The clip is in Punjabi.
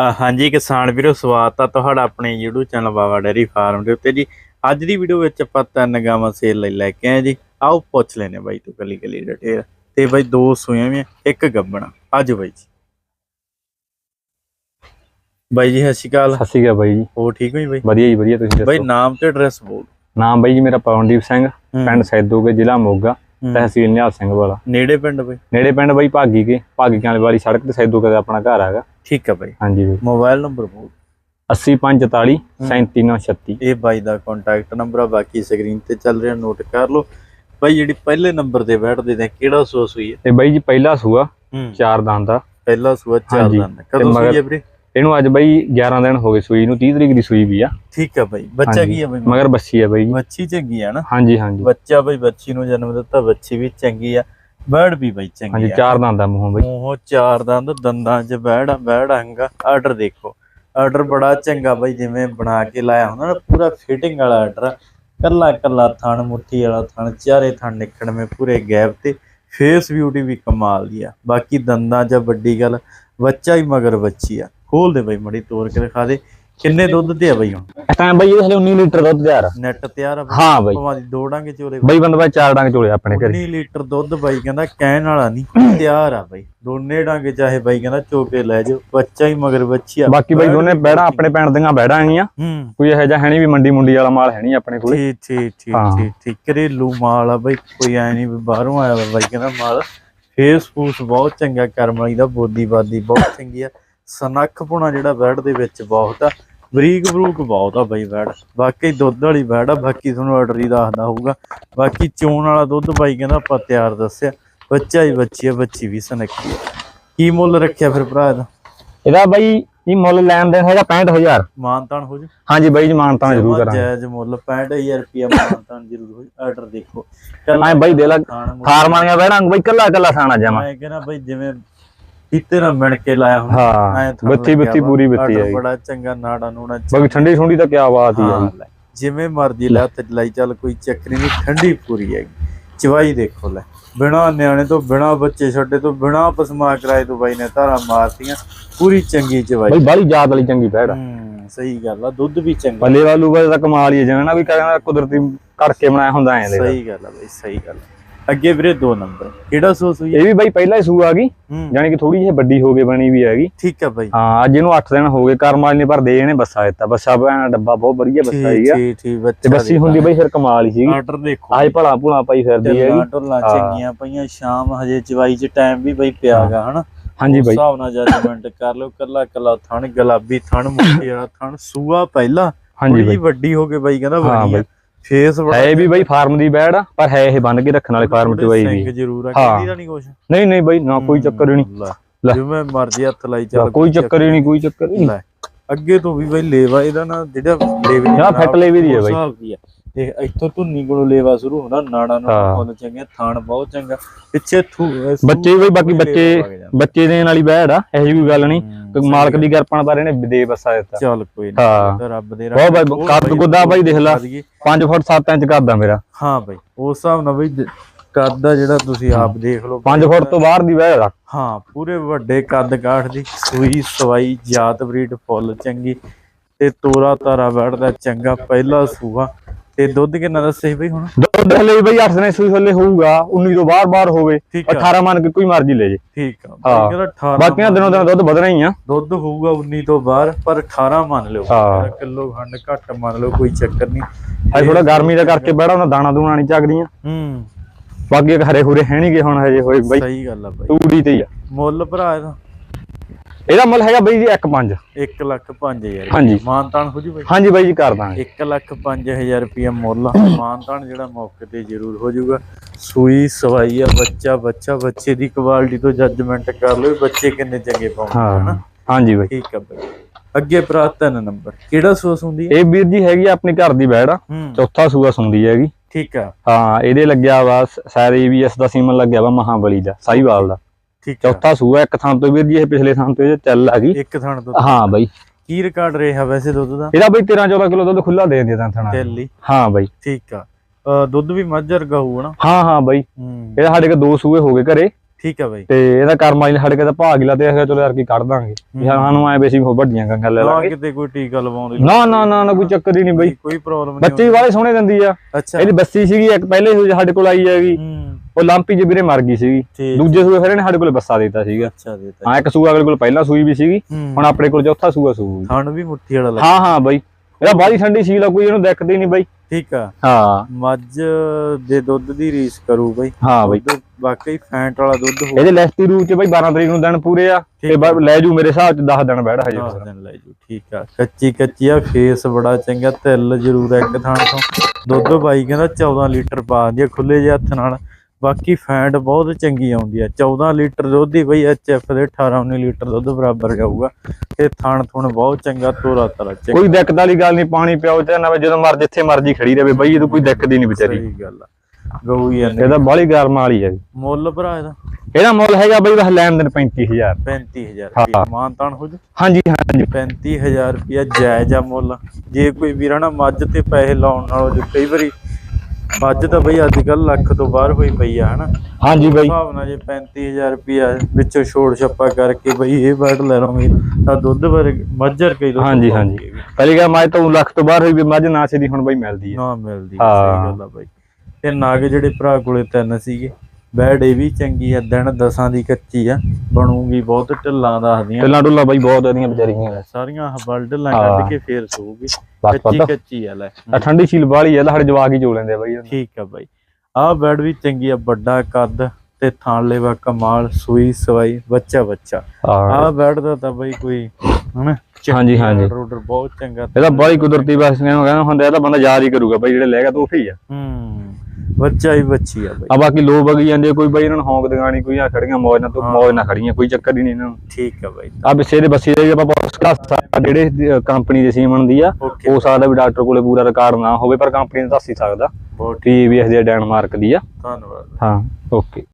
ਹਾਂਜੀ ਕਿਸਾਨ ਵੀਰੋ ਸਵਾਗਤ ਆ ਤੁਹਾਡਾ ਆਪਣੇ YouTube channel Baba dairy farm ਦੇ ਉੱਤੇ ਜੀ। ਅੱਜ ਦੀ ਵੀਡੀਓ ਵਿੱਚ ਆਪਾਂ ਤਿੰਨ ਗਾਵਾਂ ਸੇਲ ਲਈ ਲੈ ਕੇ ਆਏ ਜੀ। ਆਓ ਪੁੱਛ ਲੈਨੇ ਬਾਈ ਤੂੰ ਕੱਲੀ ਕੱਲੀ ਡਿਟੇਲ ਤੇ ਬਾਈ ਦੋ ਸੂਈਆਂ ਵੀ ਇੱਕ ਗੱਬਣਾ। ਅੱਜ ਬਾਈ ਜੀ। ਬਾਈ ਜੀ ਸਤਿ ਸ਼੍ਰੀ ਅਕਾਲ। ਸਤਿ ਸ਼੍ਰੀ ਅਕਾਲ ਬਾਈ ਜੀ। ਹੋ ਠੀਕ ਹੋ ਜੀ ਬਾਈ? ਵਧੀਆ ਜੀ ਵਧੀਆ ਤੁਸੀਂ ਬਾਈ ਦੱਸੋ? ਨਾਮ ਤੇ ਐਡਰੈਸ ਬੋਲ। ਨਾਮ ਬਾਈ ਜੀ ਮੇਰਾ ਪਵਨਦੀਪ ਸਿੰਘ ਪਿੰਡ ਸੈਦੋਗੇ ਜ਼ਿਲ੍ਹਾ ਮੋਗਾ। ਤਹਿਸੀਲ ਨਿਹਾਲ ਸਿੰਘ ਵਾਲਾ। ਨੇੜੇ ਪਿੰਡ ਬਾਈ? ਨੇੜੇ ਪਿੰਡ ਬਾਈ ਭਾਗੀ ਕੇ ਭਾਗੀ ਵਾਲੀ ਵਾਲੀ ਸੜਕ ਤੇ ਸੈਦੋਗੇ ਦਾ ਆਪਣਾ ਘਰ ਹੈਗਾ। ਠੀਕ ਆ ਬਾਈ। ਹਾਂਜੀ ਬਾਈ। ਮੋਬਾਈਲ ਨੰਬਰ ਬੋਲ। 8544 37936 ਇਹ ਬਾਈ ਦਾ ਕੰਟੈਕਟ ਨੰਬਰ ਆ ਬਾਕੀ ਸਕਰੀਨ ਤੇ ਚੱਲ ਰਿਹਾ ਨੋਟ ਕਰ ਲਓ। ਬਾਈ ਜਿਹੜੀ ਪਹਿਲੇ ਨੰਬਰ ਤੇ ਬੈਠਦੇ ਨੇ ਕਿਹੜਾ ਸੋਸ ਹੋਈ ਹੈ ਤੇ ਬਾਈ ਜੀ ਪਹਿਲਾ ਸੂਆ ਹੂੰ। ਚਾਰ ਦੰਦ ਦਾ ਪਹਿਲਾ ਸੂਆ ਚਾਰ ਹਾਂਜੀ, ਦੰਦ ਕਦੋਂ ਸੂਈ ਹੈ ਵੀਰੇ? ਇਹਨੂੰ ਅੱਜ ਬਾਈ 11 ਦਿਨ ਹੋ ਗਏ ਸੂਈ ਨੂੰ 30 ਤਰੀਕ ਦੀ ਸੂਈ ਵੀ ਆ। ਠੀਕ ਆ ਬਾਈ। ਬੱਚਾ ਹਾਂਜੀ। ਕੀ ਆ ਬਾਈ? ਮਗਰ ਬੱਸੀ ਆ ਬਾਈ। ਬੱਚੀ ਚੰਗੀ ਆ ਨਾ? ਹਾਂਜੀ ਹਾਂਜੀ। ਬੱਚਾ ਬਾਈ ਬੱਚੀ ਨੂੰ ਜਨਮ ਦਿੱਤਾ ਬੱਚੀ ਵੀ ਚੰਗੀ ਆ। ਬਰਡ ਵੀ ਬਾਈ ਚੰਗੀ ਹਾਂਜੀ ਆ। ਚਾਰ ਦੰਦ ਦਾ ਮੂੰਹ ਬਾਈ। ਉਹ ਚਾਰ ਦੰਦ ਦੰਦਾਂ 'ਚ ਬੈੜ ਬੈੜ ਅੰਗਾ ਆਰਡਰ ਦੇਖੋ। ਆਰਡਰ ਬੜਾ ਚੰਗਾ ਬਾਈ ਜਿਵੇਂ ਬਣਾ ਕੇ ਲਾਇਆ ਹੁੰਦਾ ਨਾ ਪੂਰਾ ਫਿਟਿੰਗ ਵਾਲਾ ਆਰਡਰ ਕੱਲਾ ਕੱਲਾ ਥਣ ਮੁੱਠੀ ਵਾਲਾ ਥਣ ਚਾਰੇ ਥਣ ਨਿਕੜਵੇਂ ਪੂਰੇ ਗੈਪ ਤੇ। ਫੇਸ ਬਿਊਟੀ ਵੀ ਕਮਾਲ ਦੀ ਆ। ਬਾਕੀ ਦੰਦਾਂ 'ਚ ਵੱਡੀ ਗੱਲ ਬੱਚਾ ਹੀ ਮਗਰ ਬੱਚੀ ਆ। ਖੋਲ ਦੇ ਬਾਈ ਮੜੀ ਤੋੜ ਕੇ ਦਿਖਾ ਦੇ। ਕਿੰਨੇ ਦੁੱਧ ਤੇ ਆ ਬਾਈ ਹੁਣ? ਇਸ ਟਾਈਮ ਬਾਈ ਇਹ ਹਲੇ 19 ਲੀਟਰ ਦੁੱਧ ਤਿਆਰ ਆ। ਨੈਟ ਤਿਆਰ ਆ ਹਾਂ ਬਾਈ। ਭਾਵੇਂ ਦੋੜਾਂਗੇ ਚੋਲੇ ਬਾਈ। ਬੰਦਾ ਬਾਈ ਚਾਰ ਡੰਗ ਚੋਲੇ ਆਪਣੇ ਘਰੇ। 19 ਲੀਟਰ ਦੁੱਧ ਬਾਈ ਕਹਿੰਦਾ ਕਹਿਣ ਵਾਲਾ ਨਹੀਂ ਤਿਆਰ ਆ ਬਾਈ। ਦੋਨੇ ਡਾਂਗੇ ਚਾਹੇ ਬਾਈ ਕਹਿੰਦਾ ਚੋਕੇ ਲੈ ਜਾਓ ਬੱਚਾ ਹੀ ਮਗਰ ਬੱਚੀ ਆ। ਬਾਕੀ ਬਾਈ ਦੋਨੇ ਬੈੜਾਂ ਆਪਣੇ ਪਿੰਡ ਦੀਆਂ ਬੈੜਾਂ ਆਈਆਂ ਹੂੰ। ਕੋਈ ਇਹੋ ਜਿਹਾ ਹੈ ਨਹੀਂ ਵੀ ਮੰਡੀ ਮੁੰਡੀ ਵਾਲਾ ਮਾਲ ਹੈ ਨਹੀਂ ਆਪਣੇ ਕੋਲੇ। ਠੀਕ ਠੀਕ ਠੀਕ। ਠੀਕ ਠੀਕ। ਘਰੇਲੂ ਮਾਲ ਆ ਬਾਈ। ਕੋਈ ਐ ਨਹੀਂ ਵੀ ਬਾਹਰੋਂ ਆਇਆ ਬਾਈ ਕਹਿੰਦਾ ਮਾਲ। ਫੇਸ ਫੂਸ ਬਹੁਤ ਚੰਗਾ ਕਰਮ ਵਾਲੀ ਦਾ ਬੋਦੀ ਬਾਦੀ ਬਹੁਤ ਚੰਗੀ ਆ। ਸਨੱਖ ਪੁਣਾ ਜਿਹੜਾ ਬੈਡ ਦੇ ਵਿੱਚ ਬਹੁਤ ਆ ਬਰੀਕ ਬਰੂਕ ਬਹੁਤ ਆ ਬਾਈ ਬੈਡ ਬਾਕੀ ਦੁੱਧ ਵਾਲੀ ਬੈਡ ਆ ਬਾਕੀ ਤੁਹਾਨੂੰ ਆਰਡਰ ਹੀ ਦੱਸਦਾ ਹੋਊਗਾ। ਬਾਕੀ ਚੋਣ ਵਾਲਾ ਦੁੱਧ ਬਾਈ ਕਹਿੰਦਾ ਆਪਾਂ ਤਿਆਰ ਦੱਸਿਆ। ਬੱਚਾ ਹੀ ਬੱਚੀ ਆ ਬੱਚੀ ਵੀ ਸਨੱਖੀ ਆ। ਕੀ ਮੁੱਲ ਰੱਖਿਆ ਫਿਰ ਭਰਾ ਇਹਦਾ? ਇਹਦਾ ਬਾਈ ਇਹ ਮੁੱਲ ਲੈਣ ਦੇਣ ਹੈਗਾ 65000 ਮਾਨਤਾਨ ਹੋ ਜੂ? ਹਾਂਜੀ ਬਾਈ ਜੀ ਮਾਨਤਾ ਜ਼ਰੂਰ ਕਰਾਂਗੇ। ਜਾਇਜ਼ ਮੁੱਲ 65000 ਰੁਪਿਆ ਮਾਨਤਾਨ ਜ਼ਰੂਰ ਹੋ ਆਰਡਰ ਦੇਖੋ। ਐ ਬਾਈ ਦੇ ਲਾ ਖਾਣ ਫਾਰਮਾਂ ਦੀਆਂ ਬੈੜਾਂ ਬਾਈ ਕੱਲਾ ਕੱਲਾ ਸਾਣਾ ਜਮਾ। ਮੈਂ ਕਹਿੰਦਾ ਬਈ ਜਿਵੇਂ ਕੀਤੇ ਨਾਲ ਮਿਣ ਕੇ ਲਾਇਆ ਹੁੰਦਾ। ਹਾਂ ਬੱਤੀ ਬੱਤੀ ਪੂਰੀ ਬੱਤੀ ਆਈ। ਬੜਾ ਚੰਗਾ ਨਾੜਾ ਨੂਣਾ ਬਾਕੀ ਠੰਡੀ ਠੁੰਡੀ ਤਾਂ ਕਿਆ ਬਾਤ ਹੀ ਹਾਂ ਜਿਵੇਂ ਮਰਜ਼ੀ ਲੈ ਤੇ ਲਈ ਚੱਲ ਕੋਈ ਚੱਕਰੀ ਨਹੀਂ ਠੰਡੀ ਪੂਰੀ ਹੈਗੀ ਚਵਾਈ ਦੇਖੋ ਲੈ। ਬਿਨਾ ਨਿਆਣੇ ਤੋਂ ਬਿਨਾ ਬੱਚੇ ਛੱਡੇ ਤੋਂ ਬਿਨਾ ਪਸਮਾ ਕਰਾਏ ਤੋਂ ਬਾਈ ਨੇ ਧਾਰਾ ਮਾਰਤੀਆਂ। ਪੂਰੀ ਚੰਗੀ ਚਵਾਈ। ਬਾਈ ਬਾਲੀ ਯਾਦ ਵਾਲੀ ਚੰਗੀ ਹੂੰ ਸਹੀ ਗੱਲ ਆ ਦੁੱਧ ਵੀ ਚੰਗਾ। ਬੱਲੇ ਵਾਲੂ ਤਾਂ ਕਮਾਲ ਹੀ ਹੈ ਜਿਵੇਂ ਨਾ ਵੀ ਕਹਿੰਦਾ ਕੁਦਰਤੀ ਕਰਕੇ ਬਣਾਇਆ ਹੁੰਦਾ ਐ ਦੇ। ਸਹੀ ਗੱਲ ਆ ਬਈ ਸਹੀ ਗੱਲ ਆ। ਅੱਗੇ ਵੀਰੇ ਦੋ ਨੰਬਰ। ਕਿਹੜਾ ਹੋਈ? ਹੈ? ਇਹ ਵੀ ਬਾਈ ਪਹਿਲਾਂ ਹੀ ਸੂ ਆ ਗਈ। ਹੂੰ। ਯਾਨੀ ਕਿ ਥੋੜੀ ਜਿਹੀ ਵੱਡੀ ਹੋ ਕੇ ਬਣੀ ਵੀ ਹੈਗੀ। ਠੀਕ ਆ ਬਾਈ। ਹਾਂ ਅੱਜ ਇਹਨੂੰ 8 ਦਿਨ ਹੋ ਗਏ ਕਰਮ ਵਾਲੀ ਨੇ ਪਰ ਦੇ ਇਹਨੇ ਬੱਸਾ ਦਿੱਤਾ। ਬੱਸਾ ਭੈਣਾ ਡੱਬਾ ਬਹੁਤ ਵਧੀਆ ਬੱਸਾ ਠੀਕ ਸੀਗਾ ਠੀਕ ਠੀਕ ਤੇ ਬੱਚਾ ਬੱਸੀ ਹੁੰਦੀ ਬਾਈ ਫਿਰ ਕਮਾਲ ਹੀ ਸੀਗੀ। ਆਰਡਰ ਦੇਖੋ। ਆਜ ਭਲਾ ਭੁਲਾ ਪਾਈ ਫਿਰਦੀ ਹੈਗੀ। ਢਿੱਲਾਂ ਢੁੱਲਾਂ ਹਾਂ। ਚੰਗੀਆਂ ਪਈਆਂ ਸ਼ਾਮ ਹਜੇ ਚਵਾਈ ਚ ਟਾਈਮ ਵੀ ਬਈ ਪਿਆਗਾ ਹਨਾ? ਹਾਂਜੀ ਬਾਈ। ਹਿਸਾਬ ਨਾਲ ਜਜਮੈਂਟ ਕਰ ਲਓ ਕੱਲਾ ਕੱਲਾ ਥਣ ਗੁਲਾਬੀ ਥਣ ਮੁੱਠੀ ਵਾਲਾ ਥਣ ਸੂਆ ਪਹਿਲਾ ਹਾਂਜੀ ਵੱਡੀ ਹੋ ਕੇ ਬਾਈ ਕਹਿੰਦਾ ਹਾਂ ਬਣੀ ਆ ਬਾਈ। ਫੇਸ ਬੜਾ ਹੈ ਵੀ ਬਾਈ ਫਾਰਮ ਦੀ ਬੈੜ ਆ ਪਰ ਹੈ ਇਹ ਬੰਨ ਕੇ ਰੱਖਣ ਵਾਲੇ ਫਾਰਮ ਚ ਬਾਈ ਸਿੰਘ ਵੀ ਜ਼ਰੂਰ ਆ ਹਾਂ। ਕਹਿੰਦੀ ਦਾ ਨਹੀਂ ਕੁਛ ਨਹੀਂ ਨਹੀਂ ਬਾਈ ਨਾ ਕੋਈ ਚੱਕਰ ਹੀ ਨਹੀਂ ਲੈ। ਜਿਵੇਂ ਮਰਜ਼ੀ ਹੱਥ ਲਾਈ ਚੱਲ ਕੋਈ ਚੱਕਰ ਹੀ ਨਹੀਂ ਕੋਈ ਚੱਕਰ ਹੀ ਨਹੀਂ ਅੱਗੇ ਤੋਂ ਵੀ ਬਈ ਲੇਵਾ ਇਹਦਾ ਨਾ ਜਿਹੜਾ ਲੇਵੇ ਹਾਂ, ਫਿੱਟ ਲੇਵੇ ਦੀ ਹੈ ਬਾਈ। ਹਿਸਾਬ ਦੀ ਆ ਤੇ ਇੱਥੋਂ ਧੁੰਨੀ ਕੋਲੋਂ ਲੇਵਾ ਸ਼ੁਰੂ ਹੁੰਦਾ ਨਾੜਾ ਨੂੰ। ਫੁੱਲ ਚੰਗੇ ਥਾਣ ਬਹੁਤ ਚੰਗਾ ਪਿੱਛੇ ਬੱਚੇ ਵੀ ਬਾਕੀ ਬੱਚੇ। ਬੱਚੇ ਦੇਣ ਵਾਲੀ ਬੈੜ ਆ ਇਹੋ ਜਿਹੀ ਕੋਈ ਗੱਲ ਨਹੀਂ ਮਾਲਕ ਦੀ ਕਿਰਪਾ ਨਾਲ ਇਹਨੇ ਦੇ ਬੱਸਾ ਦਿੱਤਾ ਚੱਲ ਕੋਈ ਹਾਂ। ਨਹੀਂ ਰੱਬ ਦੇ ਬਹੁਤ ਬਾਈ, ਉਹ ਕੱਦ ਕੁੱਦਾ ਬਾਈ ਦੇਖ ਲਾ। ਦਿਖਾ ਦਈਏ। 5 ਫੁੱਟ 7 ਇੰਚ ਕਰਦਾ ਮੇਰਾ ਹਾਂ ਬਾਈ ਉਸ ਹਿਸਾਬ ਨਾਲ ਬਈ ਕੱਦ ਦਾ ਜਿਹੜਾ ਤੁਸੀਂ ਆਪ ਦੇਖ ਲਓ 5 ਫੁੱਟ ਤੋਂ ਬਾਹਰ ਦੀ ਬੈੜ ਆ ਹਾਂ ਪੂਰੇ ਵੱਡੇ ਕੱਦ ਕਾਠ ਦੀ ਸੂਈ ਸਵਾਈ ਜਾਤ ਬਰੀਡ ਫੁੱਲ ਚੰਗੀ ਤੇ ਤੋਰਾ ਤਾਰਾ ਬੈਠਦਾ ਚੰਗਾ ਪਹਿਲਾ ਸੂਆ ਤੇ ਦੁੱਧ ਕਿੰਨਾ ਦੱਸੇ ਬਈ ਹੁਣ? ਦੁੱਧ ਹਲੇ ਬਈ 8 ਦਿਨ ਸੂਈ ਹਲੇ ਹੋਊਗਾ 19 ਤੋਂ ਬਾਹਰ ਬਾਹਰ ਹੋਵੇ ਠੀਕ ਆ। 18 ਮੰਨ ਕੇ ਕੋਈ ਮਰਜ਼ੀ ਲੈ ਜੇ। ਠੀਕ ਆ। ਕਹਿੰਦਾ 18 ਬਾਕੀਆਂ ਦਿਨੋਂ ਦਿਨ ਦੁੱਧ ਵਧਣਾ ਹੀ ਆ। ਦੁੱਧ ਹੋਊਗਾ 19 ਤੋਂ ਬਾਹਰ ਪਰ 18 ਮੰਨ ਲਿਓ। ਕਿਲੋ ਖੰਡ ਘੱਟ ਮੰਨ ਲਓ ਕੋਈ ਚੱਕਰ ਨਹੀਂ। ਅੱਜ ਥੋੜਾ ਗਰਮੀ ਦਾ ਕਰਕੇ ਬੈੜਾ ਉਹਨਾਂ ਦਾਣਾ ਦੂਣਾ ਨਹੀਂ ਚੱਕਦੀਆਂ। ਹੂੰ। ਬਾਕੀ ਹਰੇ ਹੁਰੇ ਹੈ ਨਹੀਂਗੇ ਹੁਣ ਹਜੇ ਹੋਏ ਬਈ। ਸਹੀ ਗੱਲ ਆ ਬਾਈ। ਤੂੜੀ ਤੇ ਹੀ ਆ। ਮੁੱਲ ਭਰਾ ਇਹਦਾ। ਇਹਦਾ ਮੁੱਲ ਹੈਗਾ ਬਈ ਜੀ 1.5 1 ਲੱਖ 5000 ਹਾਂਜੀ। ਮਾਨਤਾਨ ਹੋ ਜੂ ਬਾਈ? ਹਾਂਜੀ ਬਾਈ ਜੀ ਕਰ ਦਾਂਗੇ। 1 ਲੱਖ 5000 ਰੁਪਇਆ ਮੁੱਲ ਆ। ਮਾਨਤਾਨ ਜਿਹੜਾ ਮੌਕੇ ਤੇ ਜ਼ਰੂਰ ਹੋ ਜਾਊਗਾ ਸੂਈ ਸਵਾਈ ਆ ਬੱਚਾ ਬੱਚਾ ਬੱਚੇ ਦੀ ਕੁਆਲਿਟੀ ਤੋਂ ਜੱਜਮੈਂਟ ਕਰ ਲਓ ਵੀ ਬੱਚੇ ਕਿੰਨੇ ਚੰਗੇ ਪਾਉਂਦੇ ਹਾਂ। ਹਨਾ? ਹਾਂਜੀ ਬਾਈ। ਠੀਕ ਆ ਬਾਈ। ਅੱਗੇ ਭਰਾ ਤਿੰਨ ਨੰਬਰ। ਕਿਹੜਾ ਸੋਸ ਹੁੰਦੀ ਹੈ ਇਹ ਵੀਰ ਜੀ ਹੈਗੀ ਆ ਆਪਣੀ ਘਰ ਦੀ ਬੈੜ ਆ। ਹੂੰ। ਚੌਥਾ ਸੂਆ ਸੁੰਦੀ ਹੈਗੀ। ਠੀਕ ਆ। ਹਾਂ ਇਹਦੇ ਲੱਗਿਆ ਵਾ ਸ਼ਾਇਦ ਏਬੀਐਸ ਦਾ ਸੀਮਨ ਲੱਗਿਆ ਵਾ ਮਹਾਬਲੀ ਦਾ ਸਾਈਵਾਲ ਦਾ। ਠੀਕ ਚੌਥਾ ਸੂਆ ਇੱਕ ਥਾਂ ਤੋਂ ਵੀਰ ਜੀ ਇਹ ਪਿਛਲੇ ਥਾਂ ਤੋਂ ਇਹ ਚੱਲ ਆ ਗਈ। ਇੱਕ ਥਣ ਤੋਂ। ਹਾਂ ਬਾਈ। ਕੀ ਰਿਕਾਰਡ ਰਿਹਾ ਵੈਸੇ ਦੁੱਧ ਦਾ? ਇਹਦਾ ਬਈ 13 14 ਕਿਲੋ ਦੁੱਧ ਖੁੱਲਾ ਦੇ ਦਿੰਦੇ ਥਾਂ ਦਿੱਲੀ ਹਾਂ ਬਾਈ। ਠੀਕ ਆ। ਦੁੱਧ ਵੀ ਮੱਝ ਵਰਗਾ ਹੋਊ ਨਾ ਹਾਂ ਹਾਂ ਬਾਈ। ਇਹਦਾ ਸਾਡੇ ਕੋਲ ਦੋ ਸੂਏ ਹੋ ਗਏ ਘਰੇ। ਠੀਕ ਆ ਬਾਈ। ਤੇ ਇਹਦਾ ਕਰਮ ਵਾਲੀ ਨੇ ਸਾਡੇ ਕੇ ਤਾਂ ਭਾਗ ਲਾ ਤੇ ਅਸੀਂ ਚਲੋ ਯਾਰ ਕੀ ਕੱਢ ਦਾਂਗੇ। ਵੀ ਸਾਨੂੰ ਐ ਬੇਸੀ ਹੋ ਵੱਡੀਆਂ ਗੰਗਾਂ ਲੈ ਲਾਂਗੇ। ਕਿਤੇ ਕੋਈ ਟੀਕਾ ਲਵਾਉਂਦੇ ਨਾ ਨਾ ਨਾ ਨਾ ਕੋਈ ਚੱਕਰ ਹੀ ਨਹੀਂ ਬਈ। ਕੋਈ ਪ੍ਰੋਬਲਮ ਨਹੀਂ ਬੱਚੇ ਵੀ ਵਾਲੇ ਸੋਹਣੇ ਦਿੰਦੀ ਆ। ਅੱਛਾ। ਇਹਦੀ ਬੱਸੀ ਸੀਗੀ ਇੱਕ ਪਹਿਲੇ ਸਾਡੇ ਕੋਲ ਆਈ ਹੈਗੀ। ਉਹ ਲਾਂਪੀ ਚ ਵੀਰੇ ਮਰ ਗਈ ਸੀਗੀ। ਦੂਜੇ ਸੂਏ ਫਿਰ ਇਹਨੇ ਸਾਡੇ ਕੋਲ ਬੱਸਾ ਦਿੱਤਾ ਸੀਗਾ। ਅੱਛਾ ਦੇਤਾ। ਹਾਂ ਇੱਕ ਸੂਆ ਅਗਲੇ ਕੋਲ ਪਹਿਲਾਂ ਸੂਈ ਵੀ ਸੀਗੀ ਹੁਣ ਆਪਣੇ ਕੋਲ ਚੌਥਾ ਸੂਆ ਸੂਈ ਥਣ ਵੀ ਮੁੱਠੀ ਵਾਲਾ ਲੱਗ। ਹਾਂ ਹਾਂ ਬਈ। ਇਹਦਾ ਬਾਹਲੀ ਠੰਡੀ ਸੀਲ ਆ ਕੋਈ ਇਹਨੂੰ ਹੀ ਨਹੀਂ ਬਈ। ਠੀਕ ਆ। ਹਾਂ। ਮੱਝ ਦੇ ਦੁੱਧ ਦੀ ਰੀਸ ਕਰੂ ਬਾਈ। ਹਾਂ ਬਈ। ਵਾਕਈ ਫੈਂਟ ਵਾਲਾ ਦੁੱਧ ਹੋ ਇਹਦੇ ਲੈਸਟੀ ਰੂਟ ਚ ਬਈ 12 ਤਰੀਕ ਨੂੰ ਦਿਨ ਪੂਰੇ ਆ ਤੇ ਲੈ ਜੂ ਮੇਰੇ ਹਿਸਾਬ ਚ 10 ਦਿਨ ਬੈਠ ਹਜੇ। ਦਿਨ ਲੈ ਜੂ ਠੀਕ ਆ। ਕੱਚੀ ਕੱਚੀ ਆ ਫੇਸ ਬੜਾ ਚੰਗਾ ਤਿਲ ਜ਼ਰੂਰ ਇੱਕ ਥਾਂ ਤੋਂ। ਦੁੱਧ ਬਾਈ ਕਹਿੰਦਾ 14 ਲੀਟਰ ਪਾ ਦਿੰਦੀ ਆ ਖੁੱਲੇ ਜਿਹੇ ਹੱਥ ਨਾਲ। ਬਾਕੀ ਫੈਂਟ ਬਹੁਤ ਚੰਗੀ ਆਉਂਦੀ ਆ। 14 ਲੀਟਰ ਦੁੱਧ ਹੀ ਬਈ ਐਚਐਫ ਦੇ 18 19 ਲੀਟਰ ਦੁੱਧ ਬਰਾਬਰ ਜਾਊਗਾ। ਤੇ ਥਣ ਥੁਣ ਬਹੁਤ ਚੰਗਾ ਤੋਰਾ ਤਰਾ ਚੰਗਾ। ਕੋਈ ਦਿੱਕਤ ਵਾਲੀ ਗੱਲ ਨਹੀਂ ਪਾਣੀ ਪਿਆਓ ਤੇ ਨਾ ਜਦੋਂ ਮਰ ਜਿੱਥੇ ਮਰਜ਼ੀ ਖੜੀ ਰਵੇ ਬਈ ਇਹ ਕੋਈ ਦਿੱਕਤ ਹੀ ਨਹੀਂ ਵਿਚਾਰੀ। ਸਹੀ ਗੱਲ ਆ। ਗਊ ਹੀ ਇਹਦਾ ਬਾਹਲੀ ਗਰਮ ਵਾਲੀ ਹੈ ਮੁੱਲ ਭਰਾ ਇਹਦਾ? ਇਹਦਾ ਮੁੱਲ ਹੈਗਾ ਬਈ ਬਸ ਲੈਣ ਦੇਣ 35000 35000 ਹਾਂ। ਰੁਪਏ ਮਾਨਤਾਨ ਹੋ ਜੂ ਹਾਂਜੀ ਹਾਂਜੀ। 35000 ਰੁਪਇਆ ਜਾਇਜ਼ ਆ ਮੁੱਲ। ਜੇ ਕੋਈ ਵੀਰਾ ਨਾ ਮੱਝ ਤੇ ਪੈਸੇ ਲਾਉਣ ਨਾਲੋਂ ਜੇ ਕਈ ਵਾਰੀ ਮੱਝ ਤਾਂ ਬਈ ਅੱਜ ਕੱਲ ਲੱਖ ਤੋਂ ਬਾਹਰ ਹੋਈ ਪਈ ਆ ਹਨਾ? ਹਾਂਜੀ ਬਈ। ਭਾਵਨਾ ਜੇ 35000 ਰੁਪਇਆ ਵਿੱਚੋਂ ਛੋੜ ਛੱਪਾ ਕਰਕੇ ਬਈ ਇਹ ਬੈਡ ਲੈ ਲਓਗੇ ਤਾਂ ਦੁੱਧ ਵਰ ਮੱਝਰ ਕਈ ਦੁੱਧ ਹਾਂਜੀ, ਹਾਂਜੀ। ਪਹਿਲੀ ਗੱਲ ਮੈਂ ਤਾਂ ਲੱਖ ਤੋਂ ਬਾਹਰ ਹੋਈ ਵੀ ਮੱਝ ਨਾ ਦੀ ਹੁਣ ਬਈ ਮਿਲਦੀ ਹੈ ਨਾ ਮਿਲਦੀ। ਸਹੀ ਗੱਲ ਆ ਬਾਈ। ਤੇ ਨਾਗ ਜਿਹੜੇ ਭਰਾ ਕੋਲੇ ਤਿੰਨ ਸੀਗੇ ਬੈਡ ਇਹ ਵੀ ਚੰਗੀ ਆ ਦਿਨ ਦਸਾਂ ਦੀ ਕੱਚੀ ਆ ਬਣੂਗੀ ਬਹੁਤ ਢਿੱਲਾਂ ਦੱਸਦੀਆਂ। ਟੱਲਾ ਟੁੱਲਾ ਬਈ ਬਹੁਤ ਇਹਦੀਆਂ ਵਿਚਾਰੀਆਂ ਸਾਰੀਆਂ ਬਲਡਲਾਂ ਹਾਂ। ਕੱਢ ਕੇ ਫੇਰ ਸੂਗੀ ਕੱਚੀ ਕੱਚੀ ਆ ਲੈ। ਆ ਠੰਡੀ ਸੀਲ ਵਾਲੀ ਆ ਸਾਡੇ ਜਵਾਕ ਹੀ ਚੋ ਲੈਂਦੇ ਆ ਬਈ। ਠੀਕ ਆ ਬਾਈ। ਆਹ ਬੈਡ ਵੀ ਚੰਗੀ ਆ ਵੱਡਾ ਕੱਦ ਤੇ ਥਾਂ ਲੈਵਾ ਕਮਾਲ ਸੂਈ ਸਵਾਈ ਬੱਚਾ ਬੱਚਾ। ਹਾਂ। ਆਹ ਬੈਡ ਦਾ ਤਾਂ ਬਾਈ ਕੋਈ ਹਨਾ? ਹਾਂਜੀ, ਹਾਂਜੀ। ਰੋਡਰ ਬਹੁਤ ਚੰਗਾ। ਇਹਦਾ ਬਾਹਲੀ ਕੁਦਰਤੀ ਬਸ ਕਹਿੰਦਾ ਕਹਿੰਦਾ ਹੁੰਦਾ ਇਹ ਤਾਂ ਬੰਦਾ ਯਾਦ ਹੀ ਕਰੂਗਾ ਬਈ ਜਿਹੜੇ ਲੈ ਗਿਆ ਤਾਂ ਉਹੀ ਆ। ਹੂੰ। ਬੱਚਾ ਹੀ ਬੱਚੀ ਆ ਬਾਈ। ਆ ਬਾਕੀ ਲੋ ਵਗੀ ਜਾਂਦੇ ਆ, ਕੋਈ ਬਈ ਇਹਨਾਂ ਨੂੰ ਹੌਂਕ ਦਗਾਣੀ ਕੋਈ ਆ ਖੜੀਆਂ ਮੌਜ ਨਾਲ ਤੋਂ ਮੌਜ ਨਾਲ ਖੜੀਆਂ ਕੋਈ ਚੱਕਰ ਹੀ ਨਹੀਂ ਇਹਨਾਂ ਨੂੰ। ਠੀਕ ਆ ਬਾਈ। ਆ ਬਿੱਸੇ ਦੇ ਬੱਸੀ ਦੇ ਵੀ ਆਪਾਂ ਕਲਾਸ ਜਿਹੜੇ ਕੰਪਨੀ ਦੇ ਸੀਮਨ ਦੀ ਆ ਓਕੇ। ਹੋ ਸਕਦਾ ਵੀ ਡਾਕਟਰ ਕੋਲੇ ਪੂਰਾ ਰਿਕਾਰਡ ਨਾ ਹੋਵੇ ਪਰ ਕੰਪਨੀ ਨੇ ਦੱਸ ਹੀ ਸਕਦਾ। ਬਹੁਤ ਟੀਵੀਐਸ ਦੀ ਆ, ਡੈਨਮਾਰਕ ਦੀ ਆ। ਧੰਨਵਾਦ। ਹਾਂ ਓਕੇ।